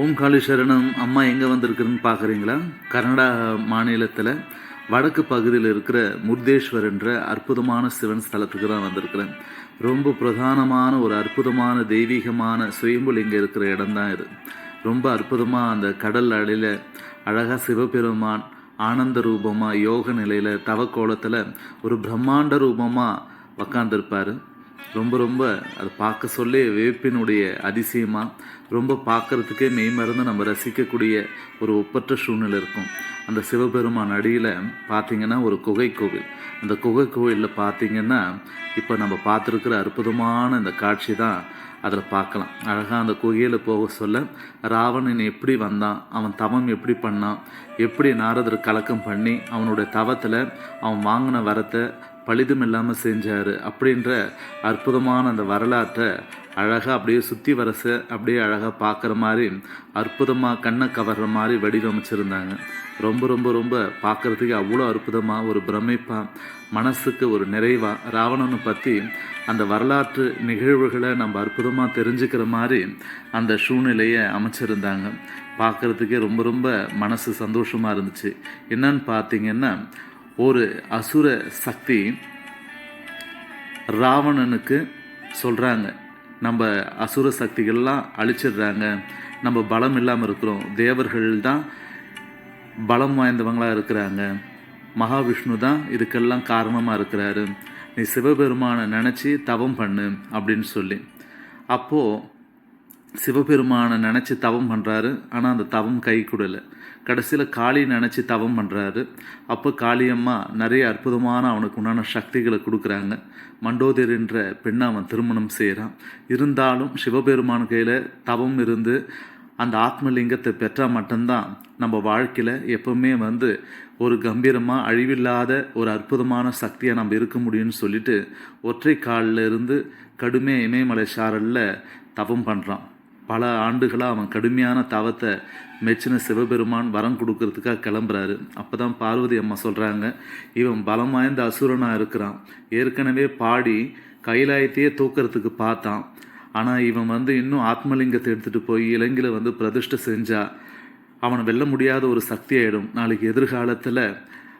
ஓம் சரணம் அம்மா எங்கே வந்திருக்குன்னு பார்க்குறீங்களா கர்நாடகா மாநிலத்தில் வடக்கு பகுதியில் இருக்கிற முர்தேஸ்வர் என்ற அற்புதமான சிவன் ஸ்தலத்துக்கு தான் வந்திருக்கிறேன். ரொம்ப பிரதானமான ஒரு அற்புதமான தெய்வீகமான சுயம்புலிங்க இருக்கிற இடம்தான் இது. ரொம்ப அற்புதமாக அந்த கடல் அலையில் அழகாக சிவபெருமான் ஆனந்த ரூபமாக யோக நிலையில் தவக்கோலத்தில் ஒரு பிரம்மாண்ட ரூபமாக உக்காந்துருப்பார். ரொம்ப ரொம்ப அதை பார்க்க சொல்லி வேப்பினுடைய அதிசயமாக ரொம்ப பார்க்கறதுக்கே மெய் மறந்து நம்ம ரசிக்கக்கூடிய ஒரு ஒப்பற்ற சூழ்நிலை இருக்கும். அந்த சிவபெருமான் அடியில் பார்த்திங்கன்னா ஒரு குகை கோவில். அந்த குகை கோவிலில் பார்த்திங்கன்னா இப்போ நம்ம பார்த்துருக்கிற அற்புதமான இந்த காட்சி தான் அதில் பார்க்கலாம். அழகாக அந்த குகையில் போக சொல்ல ராவணன் எப்படி வந்தான் அவன் தவம் எப்படி பண்ணான் எப்படி நாரதர் கலக்கம் பண்ணி அவனுடைய தவத்தில் அவன் வாங்கின வரத்தை பழுதும் இல்லாமல் செஞ்சார் அப்படின்ற அற்புதமான அந்த வரலாற்றை அழகாக அப்படியே சுற்றி வரச அப்படியே அழகாக பார்க்குற மாதிரி அற்புதமாக கண்ணை கவர்ற மாதிரி வடிவமைச்சிருந்தாங்க. ரொம்ப ரொம்ப ரொம்ப பார்க்குறதுக்கு அவ்வளோ அற்புதமாக ஒரு பிரமிப்பாக மனசுக்கு ஒரு நிறைவாக ராவணனை பற்றி அந்த வரலாற்று நிகழ்வுகளை நம்ம அற்புதமாக தெரிஞ்சுக்கிற மாதிரி அந்த சூழ்நிலையை அமைச்சிருந்தாங்க. பார்க்குறதுக்கே ரொம்ப ரொம்ப மனசு சந்தோஷமாக இருந்துச்சு. என்னன்னு பார்த்தீங்கன்னா ஒரு அசுர சக்தி ராவணனுக்கு சொல்கிறாங்க நம்ம அசுர சக்திகள்லாம் அழிச்சிடுறாங்க. நம்ம பலம் இல்லாமல் இருக்கிறோம். தேவர்கள் தான் பலம் வாய்ந்தவங்களாக இருக்கிறாங்க. மகாவிஷ்ணு தான் இதுக்கெல்லாம் காரணமாக இருக்கிறாரு. நீ சிவபெருமானை நினச்சி தவம் பண்ணு அப்படின்னு சொல்லி. அப்போது சிவபெருமானை நினச்சி தவம் பண்ணுறாரு ஆனால் அந்த தவம் கை கூடலை. கடைசியில் காளி நினச்சி தவம் பண்ணுறாரு அப்போ காளியம்மா நிறைய அற்புதமான அவனுக்கு உண்டான சக்திகளை கொடுக்குறாங்க. மண்டோதர் என்ற பெண்ணை அவன் திருமணம் செய்கிறான் இருந்தாலும் சிவபெருமான் கையில் தவம் இருந்து அந்த ஆத்மலிங்கத்தை பெற்றால் மட்டும்தான் நம்ம வாழ்க்கையில் எப்பவுமே வந்து ஒரு கம்பீரமாக அழிவில்லாத ஒரு அற்புதமான சக்தியாக நம்ம இருக்க முடியும்னு சொல்லிட்டு ஒற்றை காலில் இருந்து கடுமையாக இமயமலை சாரலில் தவம் பண்ணுறான் பல ஆண்டுகளாக அவன் கடுமையான தவத்தை மெச்சின சிவபெருமான் வரம் கொடுக்கறதுக்காக கிளம்புறாரு. அப்போ தான் பார்வதி அம்மா சொல்கிறாங்க இவன் பலம் வாய்ந்த அசுரனாக இருக்கிறான். ஏற்கனவே பாடி கைலாயத்தையே தூக்கிறதுக்கு பார்த்தான். ஆனால் இவன் வந்து இன்னும் ஆத்மலிங்கத்தை எடுத்துகிட்டு போய் இலங்கையில் வந்து பிரதிஷ்டை செஞ்சா அவனை வெல்ல முடியாத ஒரு சக்தி ஆகிடும் நாளைக்கு எதிர்காலத்தில்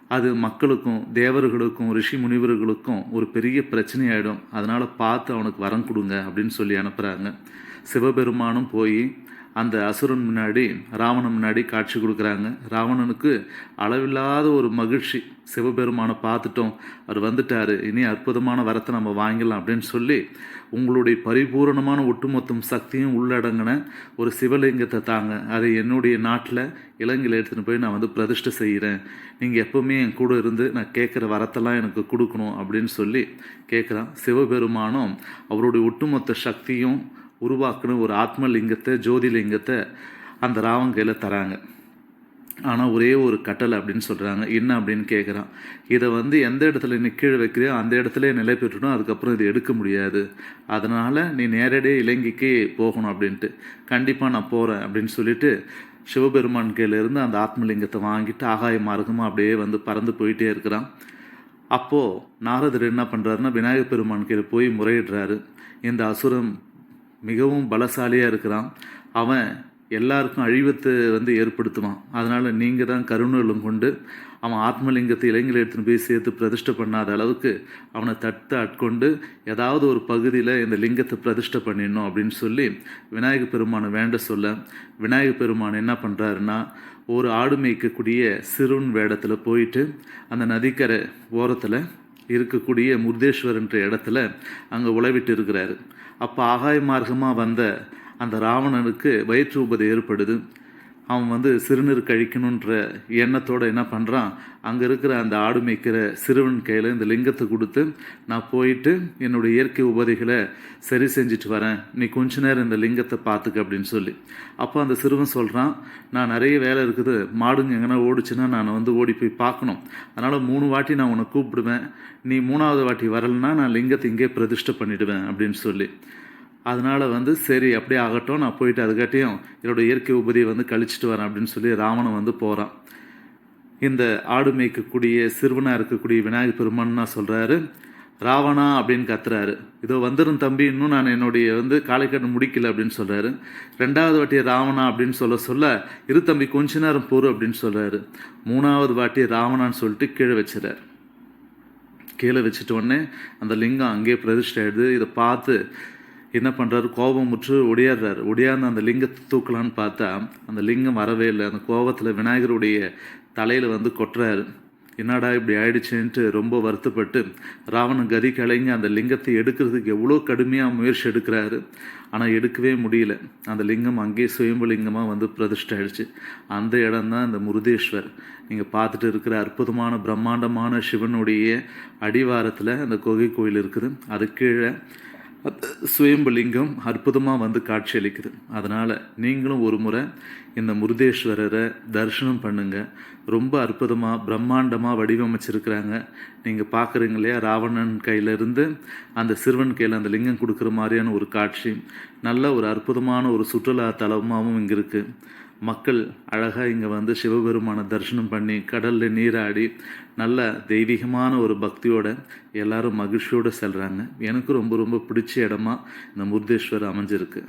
அது மக்களுக்கும் தேவர்களுக்கும் ரிஷி முனிவர்களுக்கும் ஒரு பெரிய பிரச்சனையாயிடும் அதனால் பார்த்து அவனுக்கு வரம் கொடுங்க அப்படின்னு சொல்லி அனுப்புகிறாங்க சிவபெருமானும் போய் அந்த அசுரன் முன்னாடி ராவணன் முன்னாடி காட்சி கொடுக்குறாங்க. ராவணனுக்கு அளவில்லாத ஒரு மகிழ்ச்சி. சிவபெருமானை பார்த்துட்டோம். அவர் வந்துட்டார். இனி அற்புதமான வரத்தை நம்ம வாங்கிடலாம் அப்படின்னு சொல்லி உங்களுடைய பரிபூரணமான ஒட்டுமொத்தம் சக்தியும் உள்ளடங்கின ஒரு சிவலிங்கத்தை தாங்க. அதை என்னுடைய நாட்டில் இலங்கையில் எடுத்துகிட்டு போய் நான் வந்து பிரதிஷ்டை செய்கிறேன். நீங்கள் எப்போவுமே என் கூட இருந்து நான் கேட்குற வரத்தெல்லாம் எனக்கு கொடுக்கணும் அப்படின்னு சொல்லி கேட்குறான் சிவபெருமானும். அவருடைய ஒட்டுமொத்த சக்தியும் உருவாக்கணும் ஒரு ஆத்மலிங்கத்தை ஜோதிலிங்கத்தை அந்த ராவன் கையில் தராங்க. ஆனால் ஒரே ஒரு கட்டளை அப்படின்னு சொல்கிறாங்க என்ன அப்படின்னு கேட்குறான் இதை வந்து எந்த இடத்துல நீ கீழே வைக்கிறியோ அந்த இடத்துல நிலை பெற்றுடும் அதுக்கப்புறம் இது எடுக்க முடியாது. அதனால் நீ நேரடியாக இலங்கைக்கு போகணும் அப்படின்ட்டு. கண்டிப்பாக நான் போகிறேன் அப்படின்னு சொல்லிட்டு சிவபெருமான் கையிலேருந்து அந்த ஆத்மலிங்கத்தை வாங்கிட்டு ஆகாய மார்க்கமாக அப்படியே வந்து பறந்து போயிட்டே இருக்கிறான். அப்போது நாரதர் என்ன பண்ணுறாருன்னா விநாயகர் பெருமான் கையில் போய் முறையிடுறாரு. இந்த அசுரம் மிகவும் பலசாலியாக இருக்கிறான். அவன் எல்லாருக்கும் அழிவத்தை வந்து ஏற்படுத்துவான். அதனால் நீங்கள் தான் கருணலும் கொண்டு அவன் ஆத்மலிங்கத்தை இளைஞர்கள் எடுத்துன்னு போய் சேர்த்து பிரதிஷ்டை பண்ணாத அளவுக்கு அவனை தட்டு ஆட்கொண்டு ஏதாவது ஒரு பகுதியில் இந்த லிங்கத்தை பிரதிஷ்டை பண்ணிடணும் அப்படின்னு சொல்லி விநாயகர் பெருமானை வேண்ட சொல்ல விநாயகர் பெருமான் என்ன பண்ணுறாருன்னா ஒரு ஆடு மேய்க்கக்கூடிய சிறுன் வேடத்தில் போயிட்டு அந்த நதிக்கரை ஓரத்தில் இருக்கக்கூடிய முர்தேஸ்வரன்ற இடத்துல அங்கே உழவிட்டு இருக்கிறாரு. அப்போ ஆகாய மார்க்கமாக வந்த அந்த ராவணனுக்கு வயிற்று உபதை ஏற்படுது. அவன் வந்து சிறுநீர் கழிக்கணுன்ற எண்ணத்தோடு என்ன பண்ணுறான் அங்கே இருக்கிற அந்த ஆடு மேய்க்கிற சிறுவன் கையில் இந்த லிங்கத்தை கொடுத்து நான் போயிட்டு என்னுடைய இயற்கை உபதைகளை சரி செஞ்சுட்டு வரேன். நீ கொஞ்ச நேரம் இந்த லிங்கத்தை பார்த்துக்க அப்படின்னு சொல்லி. அப்போ அந்த சிறுவன் சொல்கிறான் நான் நிறைய வேலை இருக்குது. மாடுங்க எங்கன்னா ஓடிச்சுன்னா நான் வந்து ஓடி போய் பார்க்கணும். அதனால் மூணு வாட்டி நான் உன்னை கூப்பிடுவேன். நீ மூணாவது வாட்டி வரலைன்னா நான் லிங்கத்தை இங்கே பிரதிஷ்டை பண்ணிவிடுவேன் அப்படின்னு சொல்லி. அதனால் வந்து சரி அப்படியே ஆகட்டும் நான் போயிட்டு அதுக்காட்டியும் என்னோட இயற்கை உபதியை வந்து கழிச்சிட்டு வரேன் அப்படின்னு சொல்லி ராவணன் வந்து போகிறான் இந்த ஆடு மேய்க்கக்கூடிய சிறுவனாக இருக்கக்கூடிய விநாயகர் பெருமான்னா சொல்கிறாரு ராவணா அப்படின்னு கத்துறாரு. இதோ வந்துடும் தம்பி இன்னும் நான் என்னுடைய வந்து காலைக்கட்டு முடிக்கல அப்படின்னு சொல்கிறாரு ரெண்டாவது வாட்டி ராவணா அப்படின்னு சொல்ல சொல்ல இரு தம்பி கொஞ்ச நேரம் போரு அப்படின்னு சொல்கிறாரு மூணாவது வாட்டி ராவணான்னு சொல்லிட்டு கீழே வச்சுறாரு கீழே வச்சுட்ட உடனே அந்த லிங்கம் அங்கேயே பிரதிஷ்டை ஆகிடுது இதை பார்த்து என்ன பண்ணுறாரு கோபம் முற்று ஒடியாடுறாரு. ஒடியாந்து அந்த லிங்கத்தை தூக்கலான்னு பார்த்தா அந்த லிங்கம் வரவே இல்லை. அந்த கோபத்தில் விநாயகருடைய தலையில் வந்து கொட்டுறாரு. என்னடா இப்படி ஆயிடுச்சுன்ட்டு ரொம்ப வருத்தப்பட்டு ராவணன் கதி கலைங்க அந்த லிங்கத்தை எடுக்கிறதுக்கு எவ்வளோ கடுமையாக முயற்சி எடுக்கிறாரு. ஆனால் எடுக்கவே முடியல. அந்த லிங்கம் அங்கேயே சுயம்பலிங்கமாக வந்து பிரதிஷ்டை ஆயிடுச்சு அந்த இடம் தான் இந்த முருதேஸ்வர். நீங்கள் பார்த்துட்டு இருக்கிற அற்புதமான பிரம்மாண்டமான சிவனுடைய அடிவாரத்தில் அந்த கோகை கோயில் இருக்குது. அது கீழே சுயம்புலிங்கம் அற்புதமாக வந்து காட்சியளிக்குது. அதனால் நீங்களும் ஒரு முறை இந்த முருதேஸ்வரரை தரிசனம் பண்ணுங்க. ரொம்ப அற்புதமாக பிரம்மாண்டமாக வடிவமைச்சிருக்கிறாங்க. நீங்கள் பார்க்குறீங்க இல்லையா ராவணன் கையிலேருந்து அந்த சிறுவன் கையில் அந்த லிங்கம் கொடுக்குற மாதிரியான ஒரு காட்சி. நல்ல ஒரு அற்புதமான ஒரு சுற்றுலா தலமாகவும் இங்கே இருக்குது மக்கள் அழகாக இங்கே வந்து சிவபெருமானை தரிசனம் பண்ணி கடலில் நீராடி நல்ல தெய்வீகமான ஒரு பக்தியோட எல்லாரும் மகிழ்ச்சியோடு செல்கிறாங்க எனக்கு ரொம்ப ரொம்ப பிடிச்ச இடமா இந்த முருதேஸ்வர் அமைஞ்சிருக்கு.